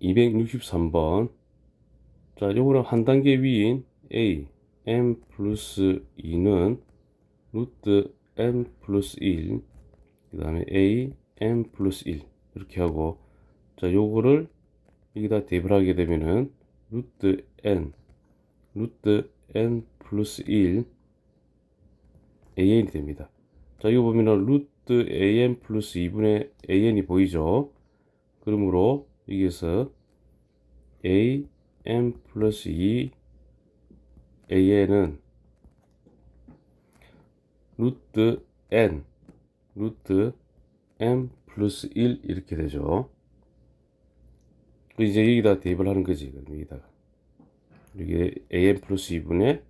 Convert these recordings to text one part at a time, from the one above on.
263번. 자, 요거는 한 단계 위인 a m 플러스 2는 루트 m 플러스 1, 그 다음에 a m 플러스 1 이렇게 하고 자, 요거를 여기다 대입을 하게 되면은 루트 n 루트 n 플러스 1 an이 됩니다. 자, 이거 보면은 루트 an 플러스 2분의 an이 보이죠? 그러므로 여기에서 a m 플러스 2 an은 루트 n 루트 m 플러스 1 이렇게 되죠. 그 이제 여기다 대입을 하는 거지. 그럼 여기다가 여기 an 플러스 2분의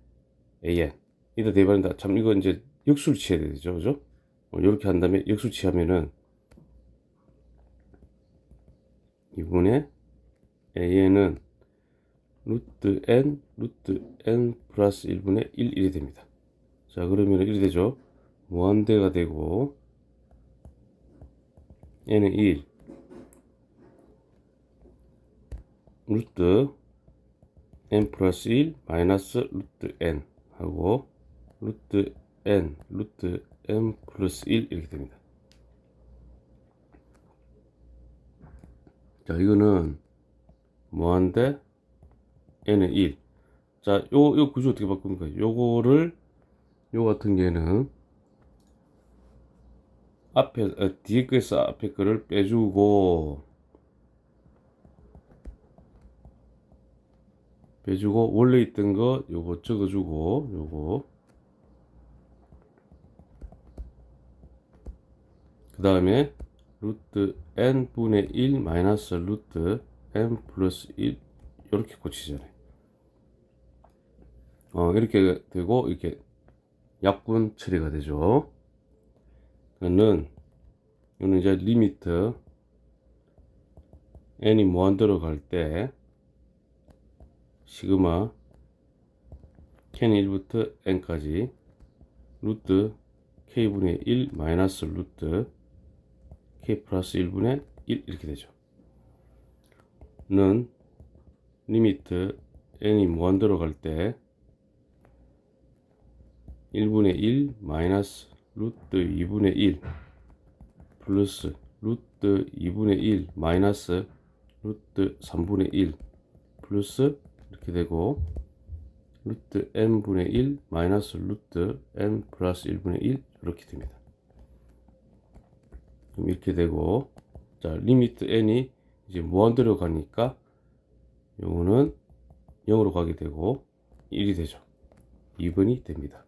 an 여기다 대입한다. 참 이거 이제 역수를 취해야 되죠, 그죠? 이렇게 한 다음에 역수 취하면은 2분의 an은 루트 n 루트 n 플러스 1분의 1 1이 됩니다. 자 그러면 이렇게 되죠. 무한대가 되고 n은 1 루트 n 플러스 1 마이너스 루트 n 하고 루트 n 루트 n 플러스 1 이렇게 됩니다. 자 이거는 무한대 n은 1. 자, 요, 요 구조 어떻게 바꿉니까? 요거를, 요 같은 경우에는, 앞에, 어, 뒤에 거에서 앞에 거를 빼주고, 빼주고, 원래 있던 거, 요거 적어주고, 요거. 그 다음에, 루트 n분의 1 마이너스 루트 n 플러스 1, 요렇게 고치잖아요. 어, 이렇게 되고, 이렇게 약분 처리가 되죠. 그는, 이거는 이제 리미트, n이 무한대로 갈 때, 시그마, k는 1부터 n까지, 루트 k분의 1 마이너스 루트 플러스 1분의 1 이렇게 되죠. 는 리미트 n이 무한대로 갈때 1분의 1 마이너스 루트 2분의 1 플러스 루트 2분의 1 마이너스 루트 3분의 1 플러스 이렇게 되고 루트 n분의 1 마이너스 루트 n 플러스 1분의 1 이렇게 됩니다. 그럼 이렇게 되고 자 리미트 n이 이제 무한대로 가니까 요거는 0으로 가게 되고 1이 되죠. 2번이 됩니다.